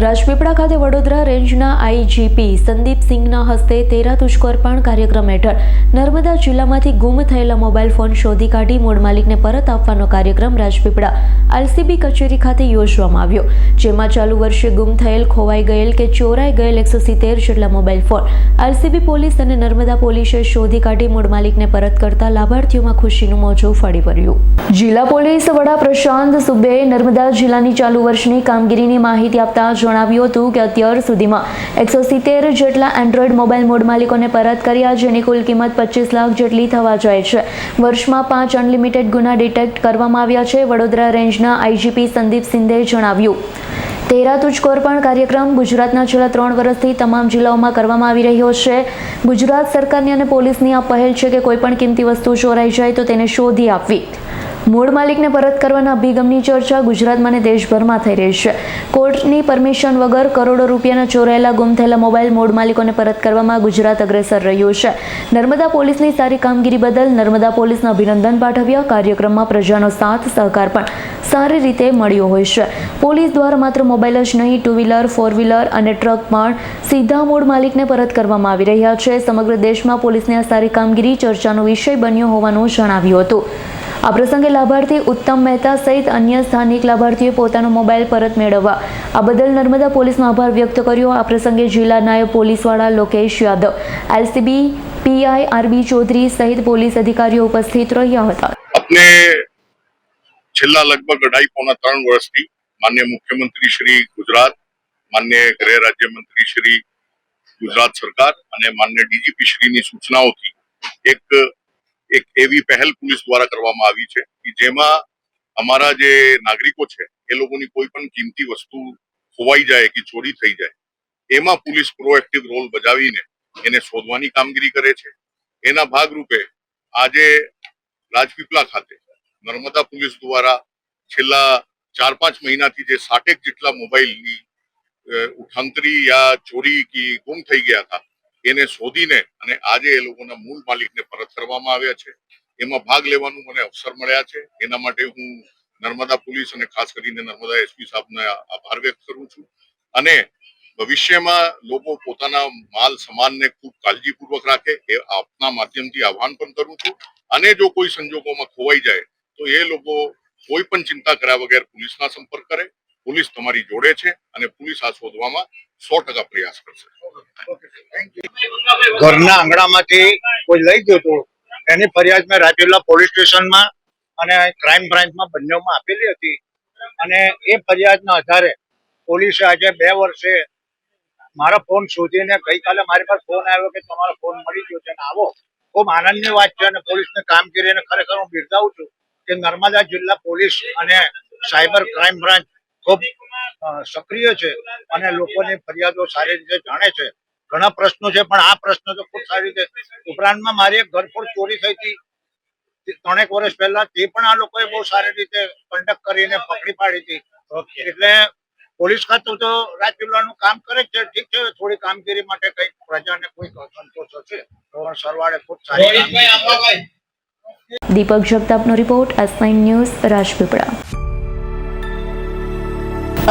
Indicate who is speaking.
Speaker 1: રાજપીપળા ખાતે વડોદરા રેન્જના આઈજીપી સંદીપ સિંઘના હસ્તે તેરા તુષ્કર્પણ કાર્યક્રમ હેઠળ નર્મદા જિલ્લામાંથી ગુમ થયેલા મોબાઈલ ફોન શોધી કાઢી મૂળ માલિકને પરત આપવાનો કાર્યક્રમ રાજપીપળા આલસીબી કચેરી ખાતે યોજવામાં આવ્યો, જેમાં ચાલુ વર્ષે ગુમ થયેલ, ખોવાઈ ગયેલ કે ચોરાઈ ગયેલ એકસો સિત્તેર જેટલા મોબાઈલ ફોન આલસીબી પોલીસ અને નર્મદા પોલીસે શોધી કાઢી મૂળ માલિકને પરત કરતા લાભાર્થીઓમાં ખુશીનું મોજું ફળી પડ્યું જિલ્લા પોલીસ વડા પ્રશાંત સુબે નર્મદા જિલ્લાની ચાલુ વર્ષની કામગીરીની માહિતી આપતા જણાવ્યું હતું કે અત્યાર સુધીમાં એકસો સિત્તેર જેટલા એન્ડ્રોઈડ મોબાઈલ મોડ માલિકોને પરત કર્યા, જેની કુલ કિંમત પચીસ લાખ જેટલી થવા જાય છે. વર્ષમાં પાંચ અનલિમિટેડ ગુના ડિટેક્ટ કરવામાં આવ્યા છે, વડોદરા રેન્જના આઈજીપી સંદીપ સિંધે જણાવ્યું. તેરા તુજકોર પણ કાર્યક્રમ ગુજરાતના છેલ્લા ત્રણ વર્ષથી તમામ જિલ્લાઓમાં કરવામાં આવી રહ્યો છે. ગુજરાત સરકારની અને પોલીસની આ પહેલ છે કે કોઈપણ કિંમતી વસ્તુ ચોરાઈ જાય તો તેને શોધી આપવી. મૂળ માલિકને પરત કરવાના અભિગમની ચર્ચા ગુજરાતમાં અને દેશભરમાં થઈ રહી છે. કોર્ટની પરમિશન વગર કરોડો રૂપિયાના ચોરાયેલા ગુમ થયેલા મોબાઈલ મૂળ માલિકોને પરત કરવામાં ગુજરાત અગ્રેસર રહ્યું છે. નર્મદા પોલીસની સારી કામગીરી બદલ નર્મદા પોલીસને અભિનંદન પાઠવ્યા. કાર્યક્રમમાં પ્રજાનો સાથ, સહકાર પણ સારી રીતે મળ્યો હોય છે. પોલીસ દ્વારા માત્ર મોબાઈલ જ નહીં ટુ વ્હીલર ફોર વ્હીલર અને ટ્રક પણ સીધા મૂળ માલિકને પરત કરવામાં આવી રહ્યા છે. સમગ્ર દેશમાં પોલીસની આ સારી કામગીરી ચર્ચાનો વિષય બન્યો હોવાનું જણાવ્યું હતું. આ પ્રસંગે લાભાર્થી ઉત્તમ મહેતા સહિત અન્ય સ્થાનિક લાભાર્થીઓએ પોતાનો મોબાઈલ પરત મેળવવા. આ બદલ નર્મદા પોલીસનો આભાર વ્યક્ત કર્યો. આ પ્રસંગે જિલ્લા નાયબ પોલીસવાળા Lokesh Yadav, LCB, PI RB Chaudhary સહિત પોલીસ અધિકારીઓ ઉપસ્થિત રહ્યા હતા.
Speaker 2: આપણે છેલ્લા લગભગ અઢાઈ, પોણા ત્રણ વર્ષથી માન્ય મુખ્યમંત્રી શ્રી ગુજરાત, માન્ય ગૃહ રાજ્યમંત્રી શ્રી ગુજરાત સરકાર અને માન્ય ડીજીપી શ્રીની સૂચનાઓથી એક એક એવી પહેલ પોલીસ દ્વારા કરવામાં આવી છે કે જેમાં અમારા જે નાગરિકો છે, એ લોકોની કોઈ પણ કિંમતી વસ્તુ ખોવાઈ જાય કે ચોરી થઈ જાય, એમાં પોલીસ પ્રોએક્ટિવ રોલ બજાવીને એને શોધવાની કામગીરી કરે છે. એના ભાગરૂપે આજે રાજપીપળા ખાતે નર્મદા પોલીસ દ્વારા છેલ્લા ચાર પાંચ મહિનાથી જે સાઠેક જેટલા મોબાઈલની ઉઠાંતરી યા ચોરી કે ગુમ થઈ ગયા હતા એને શોધીને અને આજે એ લોકોના મૂળ માલિકને પરત કરવામાં આવ્યા છે. એમાં ભાગ લેવાનું મને અવસર મળ્યા છે. એના માટે હું નર્મદા પોલીસ અને ખાસ કરીને નર્મદા એસપી સાહેબને આભાર વ્યક્ત કરું છું. અને ભવિષ્યમાં લોકો પોતાના માલ સમાનને ખૂબ કાળજીપૂર્વક રાખે એ આપના માધ્યમથી આહવાન પણ કરું છું. અને જો કોઈ સંજોગોમાં ખોવાઈ જાય તો એ લોકો કોઈ પણ ચિંતા કર્યા વગર પોલીસના સંપર્ક કરે. પોલીસ તમારી જોડે છે અને પોલીસ આ શોધવામાં સો ટકા પ્રયાસ કરશે.
Speaker 3: ઘરના આંગણામાંથી કોઈ લઈ ગયો હતો, એની ફરિયાદ મેં રાજપીપળા પોલીસ સ્ટેશનમાં અને ક્રાઇમ બ્રાન્ચમાં બંનેમાં આપેલી હતી. અને એ ફરિયાદના આધારે પોલીસે આજે બે વર્ષે મારા ફોન શોધીને ગઈકાલે મારી પાસે ફોન આવ્યો કે તમારો ફોન મળી ગયો છે અને આવો. ખૂબ આનંદની વાત છે અને પોલીસની કામગીરીને ખરેખર હું બિરદાવું છું કે નર્મદા જિલ્લા પોલીસ અને સાયબર ક્રાઇમ બ્રાન્ચ ખૂબ સક્રિય છે અને લોકોની ફરિયાદો સારી રીતે જાણે છે. ઘણા પ્રશ્નો છે પણ આ પ્રશ્ન તો ખૂબ સારી રીતે ઉપરાંતમાં મારી એક ઘરફોડ ચોરી થઈ હતી. ત્રણેક વર્ષ પહેલા તે પણ આ લોકોએ બહુ સારી રીતે કન્ડક્ટ કરીને પકડી પાડી હતી. એટલે પોલીસ ખાતું તો રાજપીપળાનું કામ કરે જ છે ઠીક છે થોડી કામગીરી માટે કઈ પ્રજાને કોઈ સંતોષ હશે તો સરવાળે ખૂબ સારી
Speaker 1: દીપક જગતાપનો રિપોર્ટ એસ ન્યૂઝ રાજપીપળા.